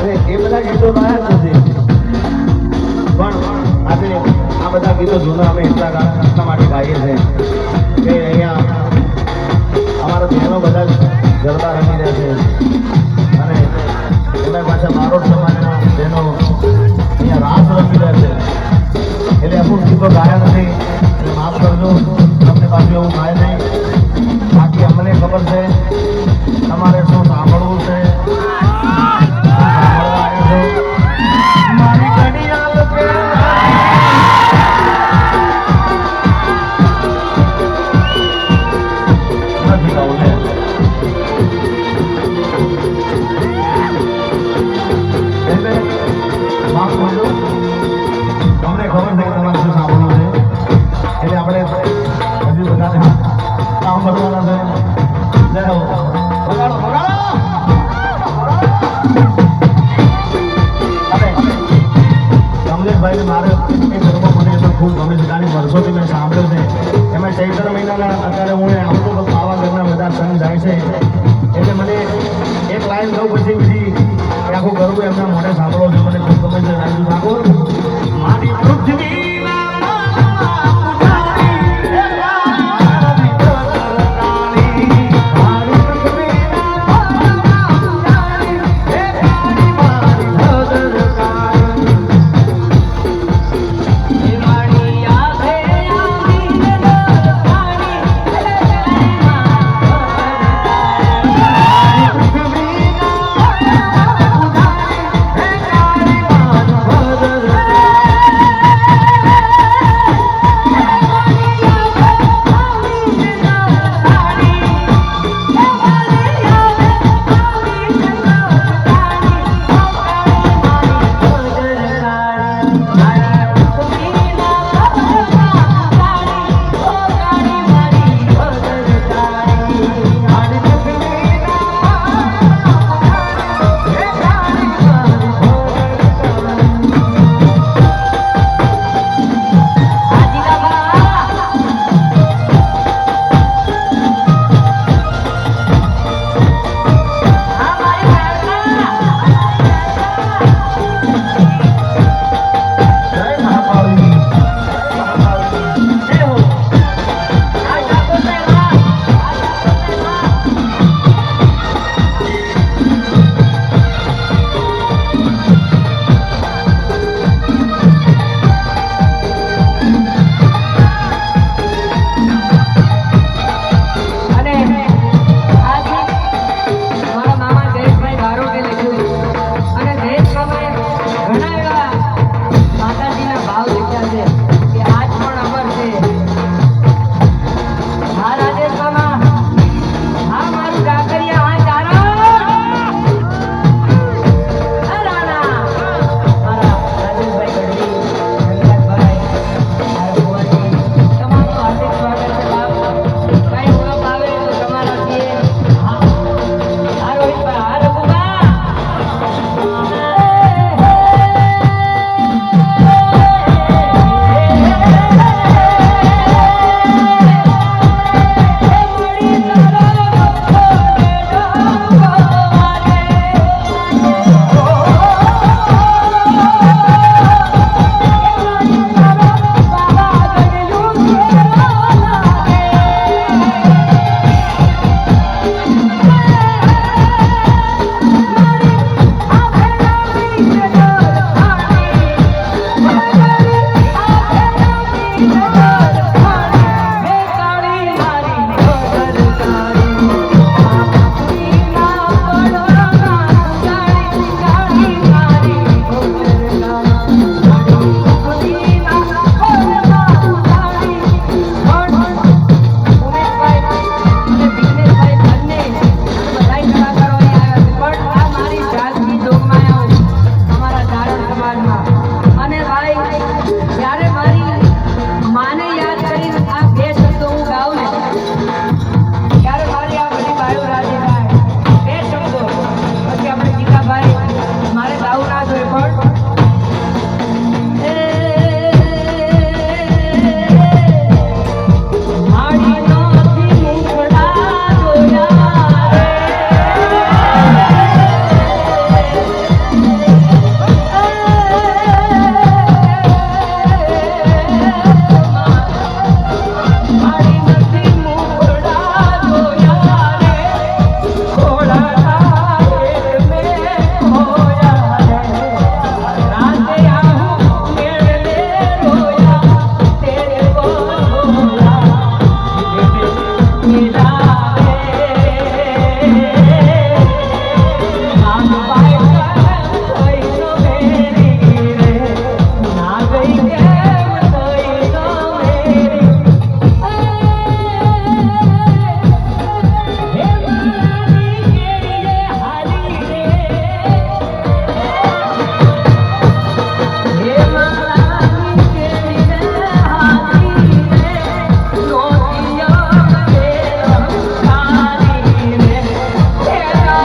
અને એ બધા ગીતો નથી. પણ આજે આ બધા ગીતો જૂના અમે એટલા એટલા માટે ગાઈએ છીએ કે અહીંયા અમારા બહેનો બધા જ ગરબા નથી. એટલે માફ કરજો. તમને ખબર છે કે તમારે શું છે એટલે આપણે હજી બધાને સાંભળવાના છે જય હો વગાડો વગાડો મારે એ ધર્મ મને ખૂબ ગમે છે કારણ વર્ષોથી મેં સાંભળ્યો છે એમાં ચૈત્ર મહિનાના અત્યારે હું આમ જાય છે. એટલે મને એક લાઈન કહું પછી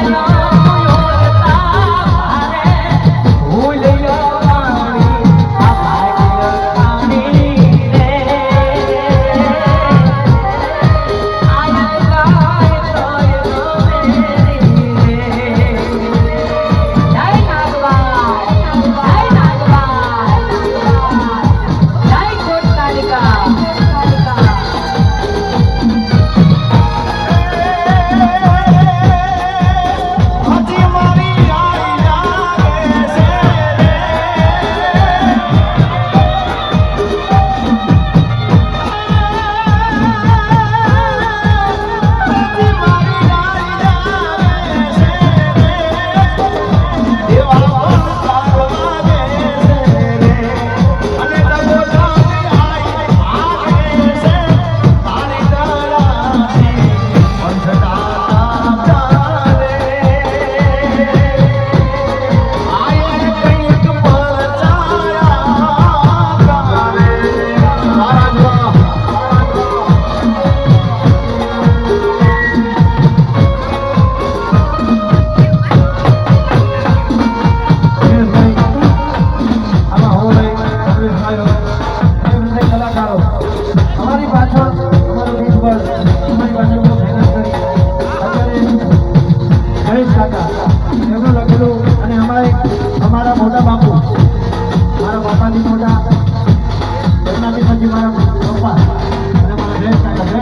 Oh.